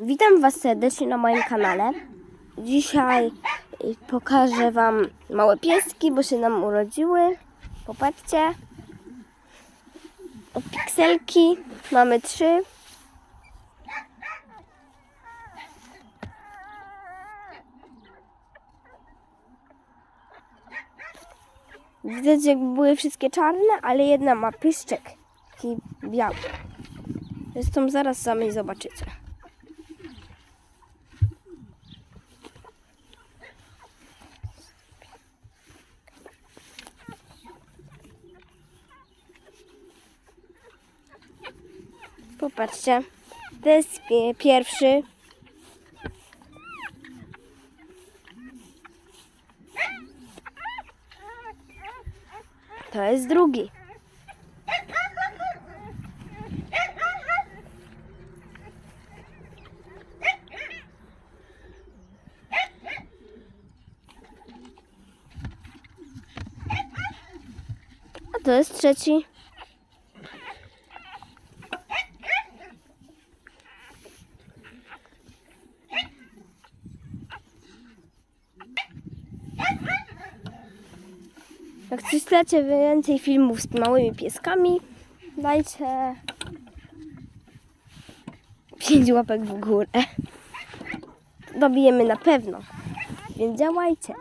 Witam Was serdecznie na moim kanale. Dzisiaj y, pokażę Wam małe pieski, bo się nam urodziły. Popatrzcie. O pikselki mamy trzy. Widać, jak były wszystkie czarne, ale jedna ma pyszczek. Taki biały. Zresztą zaraz sami zobaczycie. Popatrzcie. To jest pierwszy. To jest drugi. A to jest trzeci. Jak chcecie więcej filmów z małymi pieskami, dajcie 5 łapek w górę. Dobijemy na pewno, więc działajcie.